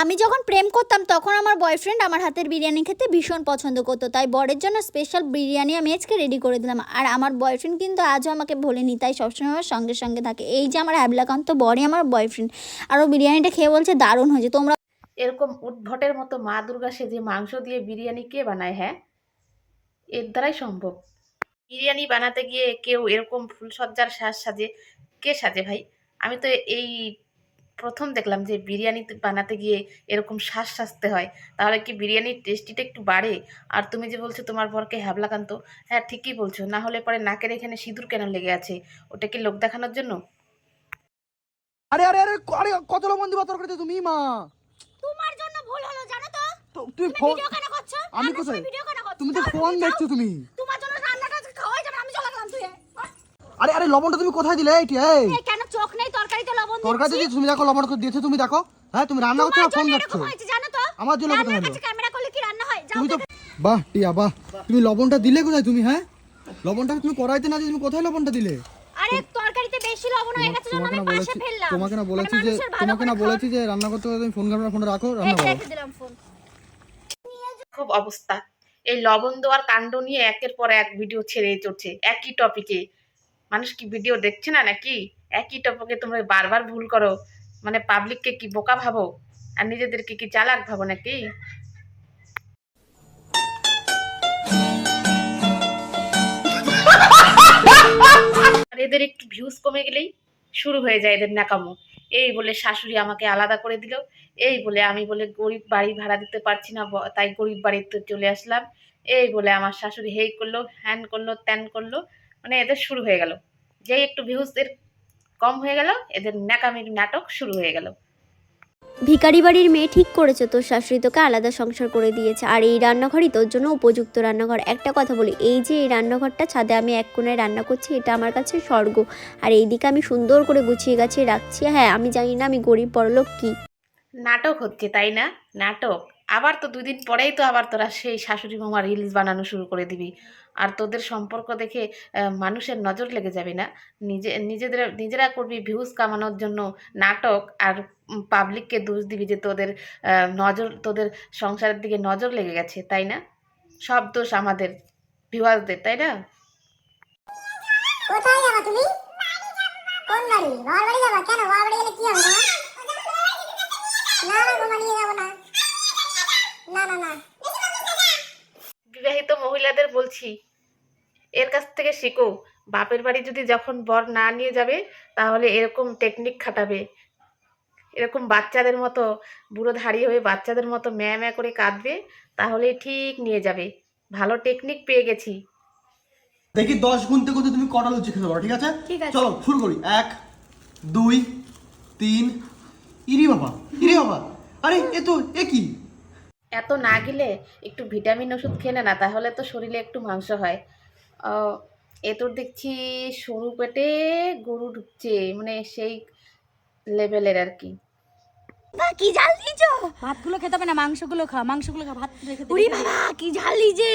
আমি যখন প্রেম করতাম, তখন আমার বয়ফ্রেন্ড আমার হাতের বিরিয়ানি খেতে ভীষণ পছন্দ করতো। তাই বরের জন্য স্পেশাল বিরিয়ানি আমি আজকে রেডি করে দিলাম। আর আমার বয়ফ্রেন্ড কিন্তু আজও আমাকে ভোলেনি, তাই সবসময় আমার সঙ্গে সঙ্গে থাকে। এই যে আমার অ্যাবলাকান্ত বরই আমার বয়ফ্রেন্ড আর ও বিরিয়ানিটা খেয়ে বলছে, দারুণ হয়েছে, তোমরা এরকম উদ্ভটের মতো মা দুর্গা সেজে মাংস দিয়ে বিরিয়ানি কে বানায় হ্যাঁ? এর দ্বারাই সম্ভব। বিরিয়ানি বানাতে গিয়ে কেউ এরকম ফুলসজ্জার সাজ সাজে, কে সাজে ভাই? আমি তো এই প্রথম দেখলাম যে বিরিয়ানি বানাতে গিয়ে এরকম শ্বাস সাজতে হয় তাহলে কি বিরিয়ানির টেস্টিটা একটু বাড়ে? আর তুমি যে বলছো তোমার বরকে হ্যাবলাকান্ত হ্যাঁ ঠিকই বলছো না হলে পরে নাকের এখানে সিঁদুর কেন লেগে আছে? ওটা কি লোক দেখানোর জন্য? আরে আরে আরে আরে কত লবণ দিবা তরকারিতে তুমি মা? তোমার জন্য ভুল হলো জানো তো? তুমি ফোন কেন করছ? আমি কোথায়? ভিডিও কেন করছ? তুমি তো ফোন দেখছ তুমি। তোমার জন্য রান্নাটা খাওয়াই যাবে আমি চলে গেলাম তুই আরে আরে লবণটা তুমি কোথায় দিলে? এইটি এই। তরকারিতে লবণ তরকারিতে তুমি দেখো লবণ করে দিয়েছ তুমি দেখো। হ্যাঁ তুমি রান্না করছ না ফোন দেখছ তো? আমার জন্য কোথায় হলো ক্যামেরা করলে কি রান্না হয়? তুমি তো বাহ টিয়া বাহ। তুমি লবণটা দিলে কোথায় তুমি হ্যাঁ? লবণটা তুমি কড়াইতে না দিয়ে তুমি কোথায় লবণটা দিলে? আরে তরকারিতে বেশি লবণ হয়ে গেছে জন্য আমি পাশে ফেললাম। তোমাকে না বলেছি মানে যে তোমাকে না বলেছি যে রান্না করতে তুমি ফোন ক্যামেরা ফোনে রাখো রান্না করো। রেখে দিলাম ফোন। খুব অবস্থা। এই লবণ দেওয়ার কাণ্ড নিয়ে একের পর এক ভিডিও ছেড়ে চলছে একই টপিকে মানুষ কি ভিডিও দেখছে না নাকি? একই টপকে তোমরা বারবার ভুল করো। মানে পাবলিককে কি বোকা ভাবো? আর নিজেদেরকে কি চালাক ভাবো নাকি? এদের একটু ভিউজ কমে গেলেই শুরু হয়ে যায় এদের নাকামো এই বলে শাশুড়ি আমাকে আলাদা করে দিল। এই বলে আমি বলে গরিব বাড়ি ভাড়া দিতে পারছি না তাই গরিব বাড়িতে চলে আসলাম। এই বলে আমার শাশুড়ি হেই করল, হ্যান করল, ত্যান করল। মানে এদের শুরু হয়ে গেল। যেই একটু ভিউজ এর কম হয়ে গেল এদের ন্যাকামির নাটক শুরু হয়ে গেল। ভিখারি বাড়ির মেয়ে ঠিক করেছে তোর শাশুড়ি তোকে আলাদা সংসার করে দিয়েছে। আর এই রান্নাঘরই তোর জন্য উপযুক্ত রান্নাঘর। একটা কথা বলি এই যে এই রান্নাঘরটা ছাদে আমি এক কোণায় রান্না করছি এটা আমার কাছে স্বর্গ। আর এইদিকে আমি সুন্দর করে গুছিয়ে গাছিয়ে রাখছি। হ্যাঁ আমি জানি না আমি গরিব বড়লোক কি। নাটক হচ্ছে তাই না? নাটক। আবার তো দুদিন পরেই তো আবার তোরা সেই শাশুড়ি মামা রিলস বানানো শুরু করে দিবি। আর তোদের সম্পর্ক দেখে মানুষের নজর লেগে যাবে না। নিজে, নিজেদের, নিজেরা করবি ভিউজ কামানোর জন্য নাটক আর পাবলিককে দোষ দিবি যে তোদের নজর, তোদের সংসারের দিকে নজর লেগে গেছে, তাই না? সব দোষ আমাদের ভিউয়ার্সদের তাই না। না না না। বিবাহিত মহিলাদের বলছি এর কাছ থেকে শিখো। বাপের বাড়ি যদি যখন বর না নিয়ে যাবে তাহলে এরকম টেকনিক খাটাবে। এরকম বাচ্চাদের মতো বুড়ো ধাড়ি হয়ে বাচ্চাদের মতো ম্যা ম্যা করে কাঁদবে তাহলে ঠিক নিয়ে যাবে। ভালো টেকনিক পেয়ে গেছি। দেখি দশ গুনতে গুনতে তুমি কটা লুচি খেতে পারো ঠিক আছে? ঠিক আছে। চলো শুরু করি। এক দুই তিন। ইরি বাবা ইরি বাবা। আরে এ তো এ কি? এত না গেলে একটু ভিটামিন ওষুধ খেলে না তাহলে তো শরীরে একটু মাংস হয়। ও, এ তোর দেখছি সরু পেটে গরু ঢুকছে মানে সেই লেভেলের আর কি। কি ঝাল দিয়েছ? ভাতগুলো খেতে হবে না মাংসগুলো খা মাংসগুলো খা ভাত রেখে দে, উড়ি বাবা কি ঝাল দিয়েছে।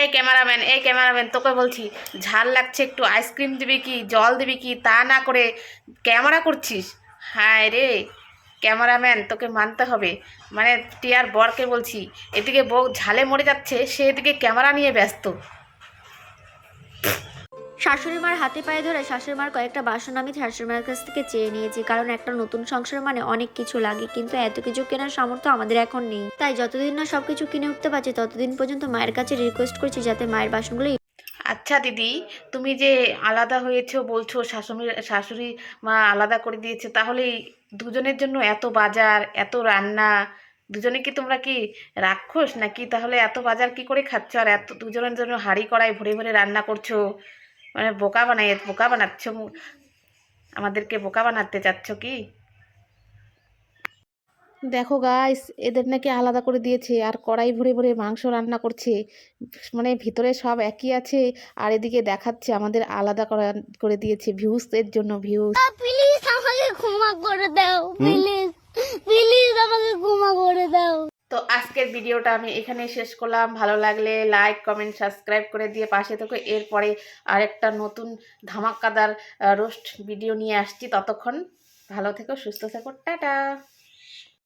এই ক্যামেরাম্যান এই ক্যামেরাম্যান তোকে বলছি ঝাল লাগছে একটু আইসক্রিম দিবি কি জল দিবি কি তা না করে ক্যামেরা করছিস? হায় রে। ক্যামেরাম্যান, তোকে মানতে হবে। মানে টিয়ার বরকে বলছি, এদিকে বউ ঝালে মরে যাচ্ছে, সে এদিকে ক্যামেরা নিয়ে ব্যস্ত। শাশুড়ি মার হাতে পায়ে ধরে শাশুড়ি মার কয়েকটা বাসন আমি শাশুড়ি মার কাছ থেকে চেয়ে নিয়েছি, কারণ একটা নতুন সংসার মানে অনেক কিছু লাগে, কিন্তু এত কিছু কেনার সামর্থ্য আমাদের এখন নেই। তাই যতদিন না সব কিছু কিনে উঠতে পারছি, ততদিন পর্যন্ত মায়ের কাছে রিকোয়েস্ট করছি যাতে মায়ের বাসনগুলো আচ্ছা দিদি, তুমি যে আলাদা হয়েছো বলছো, শাশুড়ি শাশুড়ি মা আলাদা করে দিয়েছে, তাহলে দুজনের জন্য এত বাজার, এত রান্না, দুজনে কি তোমরা কি রাক্ষস নাকি? তাহলে এত বাজার কি করে খাচ্ছ? আর এত দুজনের জন্য হাঁড়ি কড়াই ভরে ভরে রান্না করছ? মানে বোকা বানাই, বোকা বানাচ্ছ? আমাদেরকে বোকা বানাতে চাচ্ছ কি? দেখো গাইস এদের নাকি আলাদা করে দিয়েছে আর কড়াই ভরে ভরে মাংস রান্না করছে। মানে ভিতরে সব একই আছে আর এদিকে দেখাচ্ছে আমাদের আলাদা করা দিয়েছে ভিউজ এর জন্য ভিউজ প্লিজ আমাকে ক্ষমা করে দাও প্লিজ প্লিজ আমাকে ক্ষমা করে দাও। তো আজকের ভিডিওটা আমি এখানে শেষ করলাম। ভালো লাগলে লাইক কমেন্ট সাবস্ক্রাইব করে দিয়ে পাশে থেকো। এরপরে আরেকটা নতুন ধামাকাদার রোস্ট ভিডিও নিয়ে আসছি ততক্ষণ। ভালো থেকো সুস্থ থেকো টাটা।